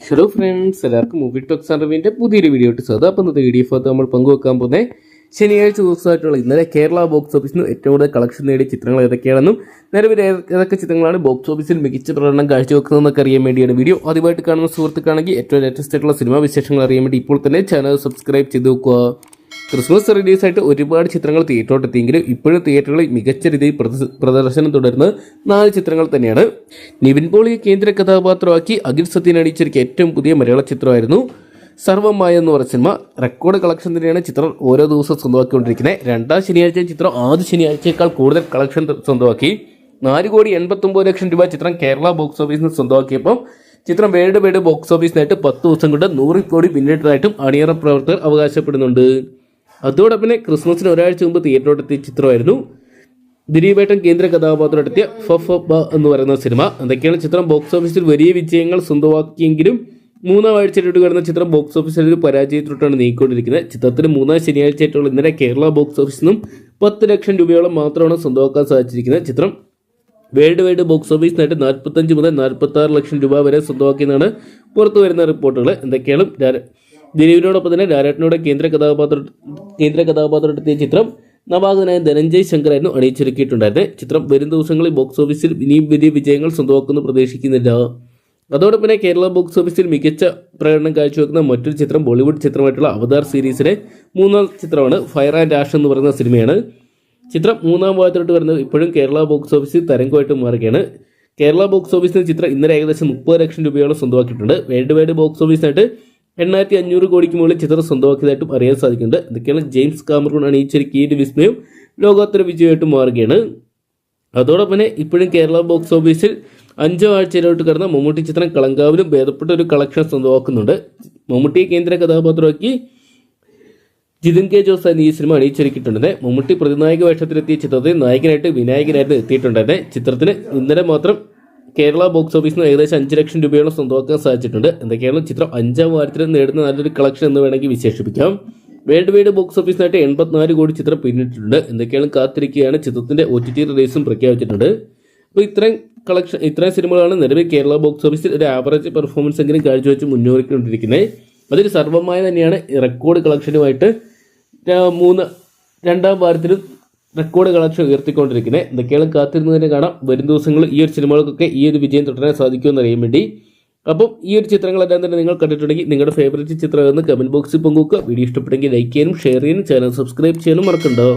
Hello friends എല്ലാവർക്കും movie talks അറിവിന്റെ പുതിയൊരു വീഡിയോ ഇട്ട് സാധാ അപ്പം ഇന്നത്തെ വീഡിയോ ഭാഗത്ത് നമ്മൾ പങ്കുവെക്കാൻ പോകുന്നത് ശനിയാഴ്ച ദിവസമായിട്ടുള്ള ഇന്നലെ കേരള ബോക്സ് ഓഫീസിൽ നിന്ന് ഏറ്റവും കൂടുതൽ കളക്ഷൻ നേടിയ ചിത്രങ്ങൾ ഏതൊക്കെയാണെന്നും നിലവിൽ ഏതൊക്കെ ചിത്രങ്ങളാണ് ബോക്സ് ഓഫീസിൽ മികച്ച പ്രകടനം കാഴ്ചവെക്കുന്നതെന്നൊക്കെ അറിയാൻ വേണ്ടിയാണ് വീഡിയോ ആദ്യമായിട്ട് കാണുന്ന സുഹൃത്തുക്കാണെങ്കിൽ ഏറ്റവും ലേറ്റസ്റ്റ് ആയിട്ടുള്ള സിനിമാ വിശേഷങ്ങൾ അറിയാൻ വേണ്ടി ഇപ്പോൾ തന്നെ ചാനൽ സബ്സ്ക്രൈബ് ചെയ്ത് നോക്കുക ക്രിസ്മസ് റിലീസായിട്ട് ഒരുപാട് ചിത്രങ്ങൾ തിയേറ്ററോട്ടെത്തിയെങ്കിലും ഇപ്പോഴും തിയേറ്ററുകളിൽ മികച്ച രീതിയിൽ പ്രദർശ- പ്രദർശനം തുടരുന്ന നാല് ചിത്രങ്ങൾ തന്നെയാണ്. നിവിൻ പോളിയെ കേന്ദ്ര കഥാപാത്രമാക്കി അഖിൽ സത്യൻ അണിയിച്ചൊരുക്കിയ ഏറ്റവും പുതിയ മലയാള ചിത്രമായിരുന്നു. സർവമായ എന്ന് പറഞ്ഞ സിനിമ റെക്കോർഡ് കളക്ഷൻ തന്നെയാണ് ചിത്രം ഓരോ ദിവസവും സ്വന്തമാക്കിക്കൊണ്ടിരിക്കുന്നത്. രണ്ടാം ശനിയാഴ്ച ചിത്രം ആദ്യ ശനിയാഴ്ചയേക്കാൾ കൂടുതൽ കളക്ഷൻ സ്വന്തമാക്കി. നാല് കോടി എൺപത്തൊമ്പത് ലക്ഷം രൂപ ചിത്രം കേരള ബോക്സ് ഓഫീസിൽ നിന്ന് സ്വന്തമാക്കിയപ്പോൾ ചിത്രം വേൾഡ് വൈഡ് ബോക്സ് ഓഫീസിനായിട്ട് പത്ത് ദിവസം കൊണ്ട് നൂറ് കോടി പിന്നിട്ടതായിട്ടും അണിയറ പ്രവർത്തകർ അവകാശപ്പെടുന്നുണ്ട്. അതോടൊപ്പം ക്രിസ്മസിന് ഒരാഴ്ച മുമ്പ് തിയേറ്ററിലെത്തിയ ചിത്രമായിരുന്നു. ദിലീപേട്ടൻ കേന്ദ്ര കഥാപാത്രമെത്തിയ ഫഫ് എന്ന് പറയുന്ന സിനിമ. എന്തൊക്കെയാണ് ചിത്രം? ബോക്സ് ഓഫീസിൽ വലിയ വിജയങ്ങൾ സ്വന്തമാക്കിയെങ്കിലും മൂന്നാം ആഴ്ചയിലോട്ട് കിടന്ന ചിത്രം ബോക്സ് ഓഫീസിൽ ഒരു പരാജയത്തിലോട്ടാണ് നീങ്ങിക്കൊണ്ടിരിക്കുന്നത്. ചിത്രത്തിന് മൂന്നാം ശനിയാഴ്ചയായിട്ടുള്ള ഇന്നലെ കേരള ബോക്സ് ഓഫീസിൽ നിന്നും പത്ത് ലക്ഷം രൂപയോളം മാത്രമാണ് സ്വന്തമാക്കാൻ സാധിച്ചിരിക്കുന്നത് ചിത്രം. വേൾഡ് വൈഡ് ബോക്സ് ഓഫീസ് ഓഫീസിനായിട്ട് നാൽപ്പത്തഞ്ച് മുതൽ നാൽപ്പത്തി ലക്ഷം രൂപ വരെ സ്വന്തമാക്കിയെന്നാണ് പുറത്തു വരുന്ന റിപ്പോർട്ടുകൾ എന്തൊക്കെയാണ്? ദിലീപിനോടൊപ്പം തന്നെ ഡയറക്ടറിനോട് കേന്ദ്ര കഥാപാത്ര കേന്ദ്ര കഥാപാത്രമെത്തിയ ചിത്രം നവാഗതനായ ധനഞ്ജയ് ശങ്കറായിരുന്നു അണിയിച്ചൊരുക്കിയിട്ടുണ്ടായിരുന്നത് ചിത്രം വരും ദിവസങ്ങളിൽ ബോക്സ് ഓഫീസിൽ ഇനിയും വലിയ വിജയങ്ങൾ സ്വന്തമാക്കുമെന്ന് പ്രതീക്ഷിക്കുന്നില്ല. അതോടൊപ്പം കേരള ബോക്സ് ഓഫീസിൽ മികച്ച പ്രകടനം കാഴ്ചവെക്കുന്ന മറ്റൊരു ചിത്രം ബോളിവുഡ് ചിത്രമായിട്ടുള്ള അവതാർ സീരീസിലെ മൂന്നാം ചിത്രമാണ് ഫയർ ആൻഡ് ആഷ് എന്ന് പറയുന്ന സിനിമയാണ്. ചിത്രം മൂന്നാം ഭാഗത്തോട്ട് വരുന്നത് ഇപ്പോഴും കേരള ബോക്സ് ഓഫീസിൽ തരംഗമായിട്ട് മാറുകയാണ്. കേരള ബോക്സ് ഓഫീസിൽ ചിത്രം ഇന്നലെ ഏകദേശം മുപ്പത് ലക്ഷം രൂപയോളം സ്വന്തമാക്കിയിട്ടുണ്ട്. വേൾഡ് വൈഡ് ബോക്സ് ഓഫീസിനായിട്ട് എണ്ണായിരത്തി അഞ്ഞൂറ് കോടിക്ക് മുകളിൽ ചിത്രം സ്വന്തമാക്കിയതായിട്ടും അറിയാൻ സാധിക്കുന്നുണ്ട്. ഇതൊക്കെയാണ് ജെയിംസ് കാമറൂൺ ഈ ഒരു വിസ്മയം. ലോകോത്തര വിജയമായിട്ട് മാറുകയാണ്. അതോടൊപ്പം തന്നെ ഇപ്പോഴും കേരള ബോക്സ് ഓഫീസിൽ അഞ്ചോ ആഴ്ചയിലോട്ട് കടന്ന മമ്മൂട്ടി ചിത്രം കളങ്കാവിലും ഭേദപ്പെട്ട ഒരു കളക്ഷൻ സ്വന്തമാക്കുന്നുണ്ട്. മമ്മൂട്ടിയെ കേന്ദ്ര കഥാപാത്രമാക്കി ജിതിൻ കെ ജോസ് ഈ സിനിമ അണിയിച്ചൊരുക്കിയിട്ടുണ്ട് മമ്മൂട്ടി പ്രതിനായക വേഷത്തിലെത്തിയ ചിത്രത്തിൽ നായകനായിട്ട് വിനായകനായിട്ട് എത്തിയിട്ടുണ്ടായിരുന്നെ. ചിത്രത്തിന് ഇന്നലെ മാത്രം കേരള ബോക്സ് ഓഫീസിൽ നിന്ന് ഏകദേശം അഞ്ച് ലക്ഷം രൂപയോളം സ്വന്തമാക്കാൻ സാധിച്ചിട്ടുണ്ട്. എന്തൊക്കെയാണ്? ചിത്രം അഞ്ചാം വാരത്തിൽ നേടുന്ന നല്ലൊരു കളക്ഷൻ എന്ന് വേണമെങ്കിൽ വിശേഷിപ്പിക്കാം. വേൾഡ് വൈഡ് ബോക്സ് ഓഫീസിനായിട്ട് എൺപത്തിനാല് കോടി ചിത്രം പിന്നിട്ടിട്ടുണ്ട്. എന്തൊക്കെയാണ് കാത്തിരിക്കുകയാണ്? ചിത്രത്തിന്റെ ഒ ടി ടി റിലീസും പ്രഖ്യാപിച്ചിട്ടുണ്ട്. അപ്പോൾ ഇത്രയും കളക്ഷൻ ഇത്രയും സിനിമകളാണ് നിലവിൽ കേരള ബോക്സ് ഓഫീസിൽ ഒരു ആവറേജ് പെർഫോമൻസ് എങ്കിലും കാഴ്ചവെച്ച് മുന്നോറിക്കൊണ്ടിരിക്കുന്നത് അതൊരു സർവമായ തന്നെയാണ് റെക്കോർഡ് കളക്ഷനുമായിട്ട് മൂന്ന് രണ്ടാം വാരത്തിലും റെക്കോർഡ് കളക്ഷൻ ഉയർത്തിക്കൊണ്ടിരിക്കുന്നത് എന്തൊക്കെയാണ് കാത്തിരുന്ന് തന്നെ കാണാം. വരും ദിവസങ്ങളിൽ ഈ ഒരു സിനിമകൾക്കൊക്കെ ഈ ഒരു വിജയം തുടരാൻ സാധിക്കുമെന്ന് അറിയാൻ വേണ്ടി. അപ്പം ഈ ഒരു ചിത്രങ്ങളെല്ലാം തന്നെ നിങ്ങൾ കണ്ടിട്ടുണ്ടെങ്കിൽ നിങ്ങളുടെ ഫേവറേറ്റ് ചിത്രം എന്ന് കമന്റ് ബോക്സിൽ പങ്കുവെക്കുക. വീഡിയോ ഇഷ്ടപ്പെട്ടെങ്കിൽ ലൈക്ക് ചെയ്യാനും ഷെയർ ചെയ്യാനും ചാനൽ സബ്സ്ക്രൈബ് ചെയ്യാനും മറക്കണ്ടോ.